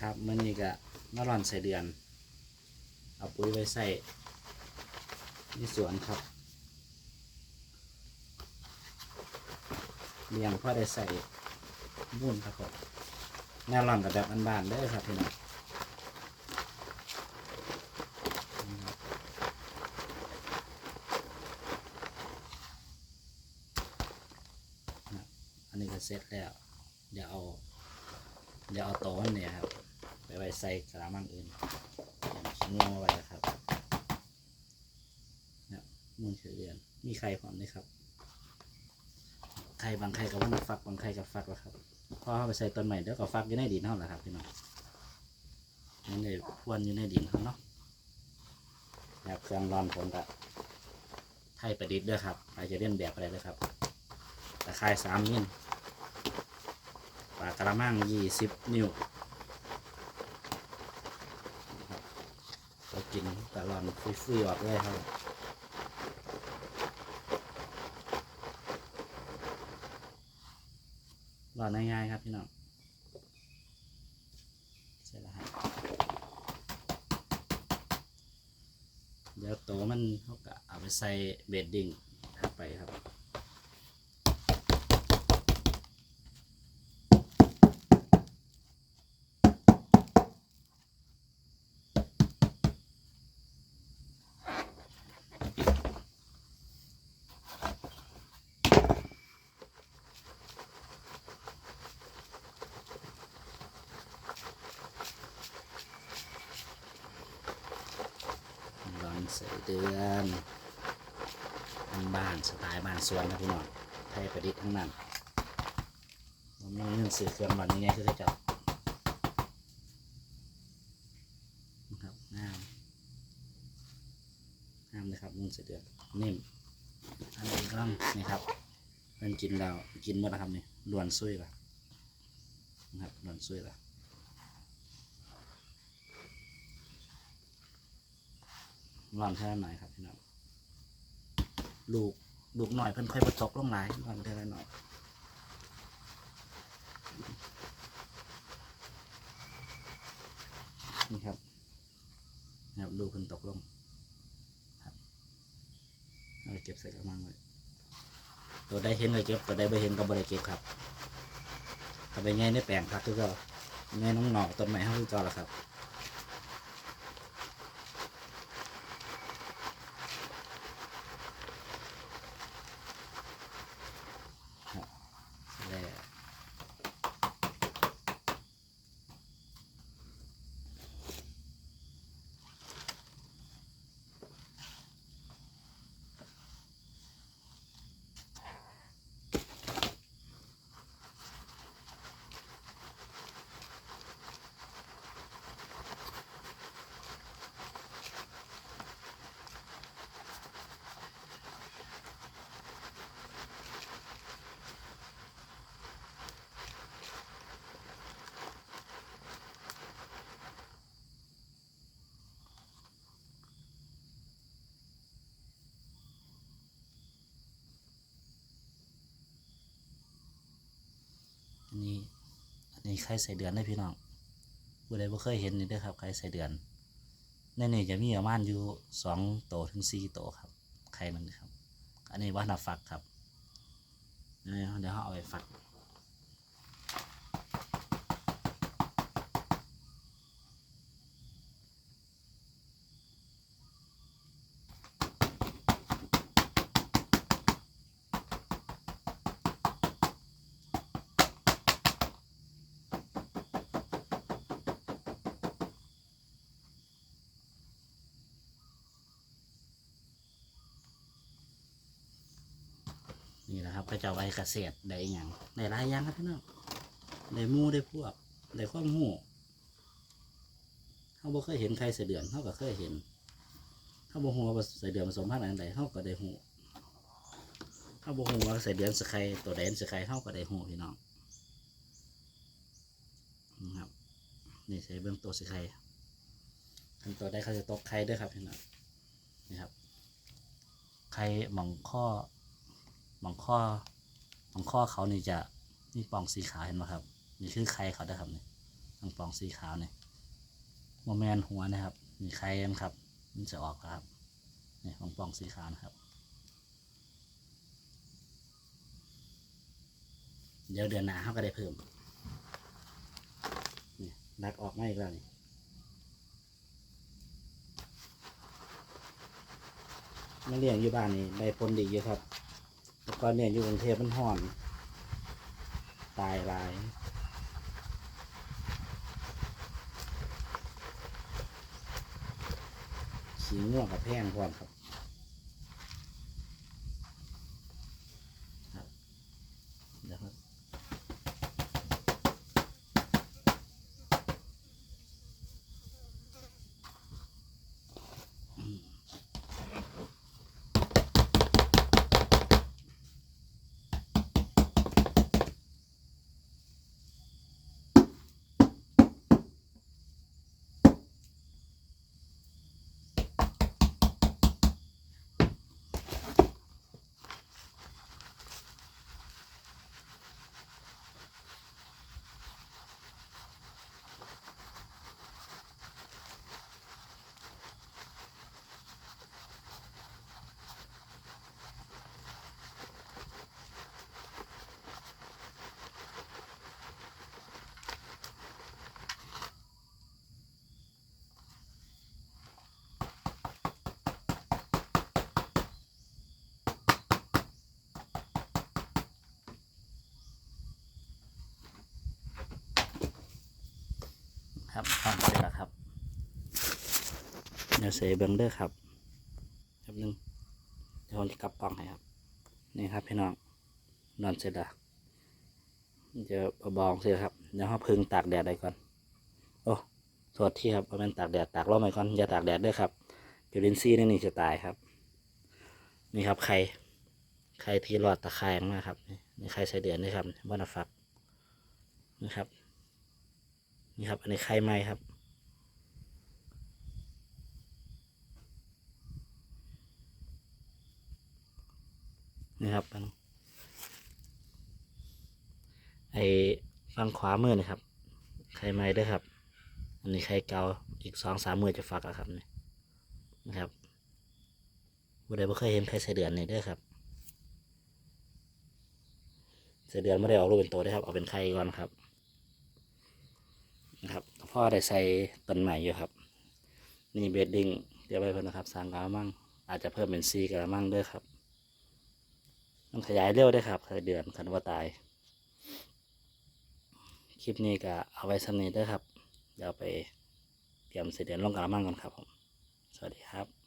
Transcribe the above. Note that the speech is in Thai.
ครับเมื่อนี้ก็มาร่อนใส่เดือน เอาปุ๋ยไว้ใส่ที่สวนครับเลี้ยงพ่อได้ใส่บุ่นครับผมแนวร่อนกับแบบบานๆเด้ครับพี่น้องอันนี้ก็เสร็จแล้ว เดี๋ยวเอา เดี๋ยวเอาโต๊ะเนี่ยครับ ไปไว้ใส่กระมังอื่นชิ้นงอไว้ครับเนี่ยมูลเฉลี่ยมีไข่พร้อมด้วยครับ ไข่บางไข่กับว่าฟักบางไข่กับฟักแล้วครับพอเอาไปใส่ต้นใหม่เดี๋ยวก็ฟักอยู่ในดินเท่านั้นแหละครับพี่น้องนี่เลยพวนอยู่ในดินเขาเนาะแบบเครื่องร้อนผมกับไทยประดิษฐ์ด้วยครับใครจะเล่นแบบอะไรด้วยครับตะไคร่สามนิ้วปลากระมังยี่สิบนิ้ว เรากินตะลอนฟุยๆออกเลยครับรอนง่ายๆครับพี่น้องเสร็จแล้วฮะเดี๋ยวโตมันเขาก็เอาไปใส่เบดดิ้งถัดไปครับ ร้อน ใส่เดือนบ้านสไตล์บ้านสวนนะพี่น้องไทยประดิษฐ์ทั้งนั้นผมมีเงินซื้อเครื่องบันนี้ไงคือเจับนะครับงามงามเลยครับเงินใส่เดือนนิ่มอันนี้ก็นี่ครับเป็นกินแล้วกินหมดแล้วครับนี่ล้วนซุยละนะครับล้วนซุยละ ร้อนแค่ไหนอยครับพี่น้องลูกลูกหน่อยเพิ่นค่อยประตกลงหลายร้อนแค่หน่อยนี่ครับนะครับลูกเพิ่นตกลงครับเอาเก็บใส่กระมังไว้ตัวได้เห็นเลยเก็บตัวได้ไม่เห็นก็บ่ได้เก็บครับเอาไปไงในแปลงครับทุกก็ไงน้องหนอกต้นไม้ห้าคือเก่าละครับ แล้วอันนี้อั นนี้ไข่ใส่เดือนได้พี่น้องผู้ใดบ่เคยเห็นนี่เด้อครับไข่ใส่เดือนในนี่จะมีประมาณอยู่สองโตถึงสี่โตครับไข่มันครับ อันนี้ว่านาฟักครับเดี๋ยวเขาเอาไปฟัก นี่นะครับก็จะไว้เกษตรได้อย่างได้หลายอย่างครับพี่น้องได้มูได้พวกได้ความหูเขาบ่เคยเห็นใครเสเดือนเขาก็เคยเห็นเขาบ่ฮู้ว่าเสเดือนผสมพันธุ์อันใดเขาก็ได้ฮู้เขาบ่ฮู้ว่าเสเดือนสไครตัวใดสไครเขาก็ได้ฮู้พี่น้องนะครับนี่ใช้เบื้องตัวสไครขั้นตัวได้เขาจะตกไข่ด้วยครับพี่น้องนี่ครับไข่หมองข้อ บางข้อบางข้อเขานี่จะมีปล่องสีขาวเห็นไหมครับ นี่คือไข่เขาได้ครับนี่ตรงปล่องสีขาวเนี่ยโมแมนหัวนะครับมีไข่กันครับ มันจะออกครับนี่ของปล่องสีขาวนะครับ เดี๋ยวเดือนหน้าเขาก็ได้เพิ่มนี่ดักออกไมาอีกแล้วนี่มาเลี้ยงอยู่บ้านนี่ได้ผลดีเยอะครับ ต่ก่อนเนี่ยอยู่กรุงเทพมันห่อน ตายหลายสีง่วงกับแพงพร้อมครับเดี๋ยวครับ ครับพร้อมเสร็จแล้วครับเดี๋ยวเสเบิงเด้อครับแป๊บนึงเดี๋ยวผมจะกลับกล้องให้ครับ นี่ครับพี่น้องนอนเสร็จแล้วเดี๋ยวเอบองเสร็จครับเดี๋ยวเขาพึ่งตากแดดได้ก่อน โอ้โทษที่ครับเอาเป็นตากแดดตากร่มไปก่อนอย่าตากแดดด้วยครับจุลินทรีย์นี่นี่จะตายครับ นี่ครับไข่ไข่ที่รอดตะไคร่มาครับนี่นี่ไข่ใส่เดือนนี่ครับบ้านฟักนี่ครับ นี่ครับ อันนี้ไข่ไหมครับ นี่ครับมันไอฝั่งขวามือนะครับ ไข่ไหม้ด้วยครับ อันนี้ไข่เกาอีกสองสามมือจะฟักอะครับนี่นะครับบุได้บ่เคยเห็นไข่ใส่เดือนนี่ด้วยครับใส่เดือนไม่ได้ออกรูปเป็นตัวเด้ครับ เอาเป็นไข่ก่อนครับ นะครับพ่อได้ใส่ต้นใหม่อยู่ครับ นี่เบดดิ้งเดี๋ยวไปเพิ่นนะครับสางกระมังอาจจะเพิ่มเป็นซีกระมังด้วยครับต้องขยายเร็วได้ครับเคยเดือนคันว่าตาย คลิปนี้ก็เอาไว้สำเนีด้วยครับ เดี๋ยวไปเตรียมเสเดือนลงกระมังกันครับผมสวัสดีครับ